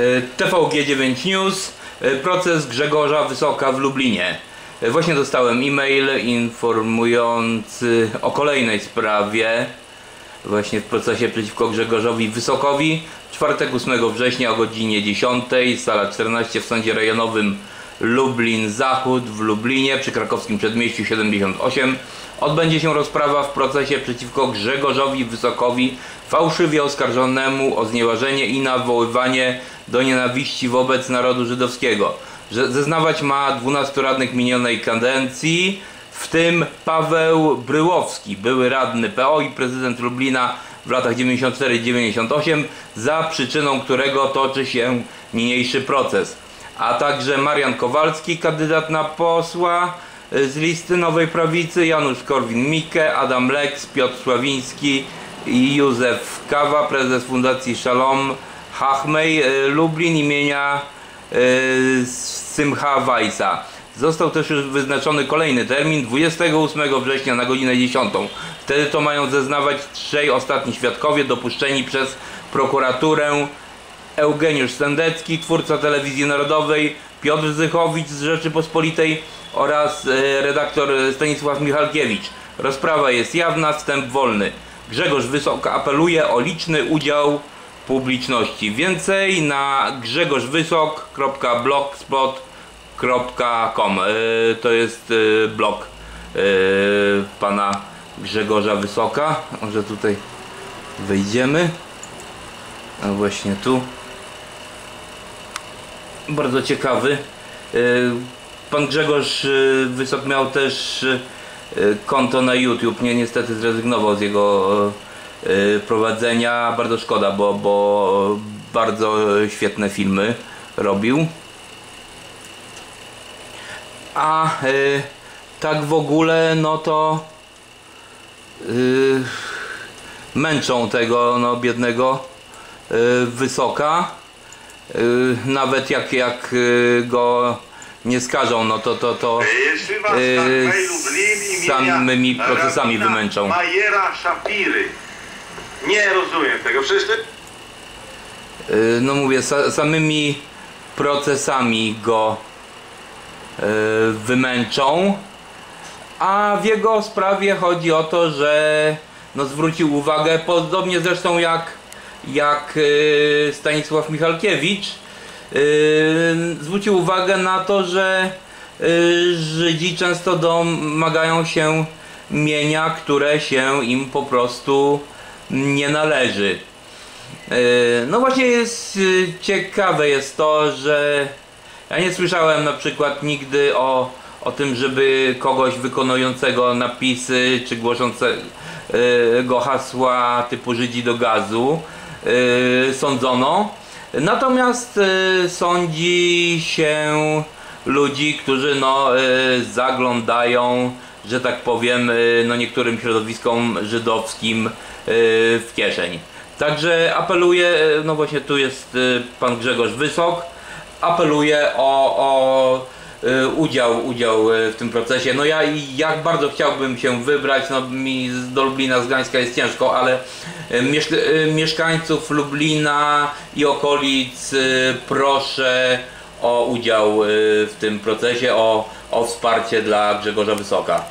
Y, TVG9 News, y, proces Grzegorza Wysoka w Lublinie. Y, Właśnie dostałem e-mail informujący o kolejnej sprawie właśnie w procesie przeciwko Grzegorzowi Wysokowi 4-8 września o godzinie 10 sala 14 w sądzie rejonowym Lublin Zachód w Lublinie przy krakowskim przedmieściu 78 odbędzie się rozprawa w procesie przeciwko Grzegorzowi Wysokowi fałszywie oskarżonemu o znieważenie i nawoływanie do nienawiści wobec narodu żydowskiego. Zeznawać ma 12 radnych minionej kadencji w tym Paweł Bryłowski, były radny PO i prezydent Lublina w latach 94-98, za przyczyną którego toczy się niniejszy proces. A także Marian Kowalski, kandydat na posła y, z listy Nowej Prawicy, Janusz Korwin-Mikke, Adam Lex, Piotr Sławiński i Józef Kawa, prezes Fundacji Shalom Hachmej y, Lublin imienia y, Symcha Weissa. Został też już wyznaczony kolejny termin 28 września na godzinę 10. Wtedy to mają zeznawać trzej ostatni świadkowie dopuszczeni przez prokuraturę Eugeniusz Sendecki, twórca telewizji narodowej, Piotr Zychowicz z Rzeczypospolitej oraz e, redaktor Stanisław Michalkiewicz. Rozprawa jest jawna, wstęp wolny. Grzegorz Wysok apeluje o liczny udział publiczności. Więcej na grzegorzwysok.blogspot.com e, To jest e, blog pana Grzegorza Wysoka. Może tutaj wejdziemy. A właśnie tu. Bardzo ciekawy. Y, Pan Grzegorz y, Wysok miał też y, konto na YouTube. Nie, niestety zrezygnował z jego prowadzenia. Bardzo szkoda, bo, bo bardzo świetne filmy robił. A tak w ogóle, no to męczą tego no, biednego wysoka. Y, nawet jak, jak y, go nie skażą, no to to to y, samymi procesami wymęczą. Majera Szafiry. Nie rozumiem tego. Przecież to... Y, no mówię, sa, samymi procesami go wymęczą. A w jego sprawie chodzi o to, że no, zwrócił uwagę, podobnie zresztą jak, jak y, Stanisław Michalkiewicz, y, zwrócił uwagę na to, że y, Żydzi często domagają się mienia, które się im po prostu nie należy. No właśnie jest ciekawe jest to, że ja nie słyszałem na przykład nigdy o, o tym, żeby kogoś wykonującego napisy czy głoszącego hasła typu Żydzi do gazu sądzono. Natomiast yy, sądzi się ludzi, którzy no, yy, zaglądają, że tak powiem, no, niektórym środowiskom żydowskim w kieszeń. Także apeluję, no właśnie tu jest pan Grzegorz Wysok, apeluję o, o udział, udział w tym procesie. No ja jak bardzo chciałbym się wybrać, no mi do Lublina z Gdańska jest ciężko, ale mieszkańców Lublina i okolic e, proszę o udział e, w tym procesie, o, o wsparcie dla Grzegorza Wysoka.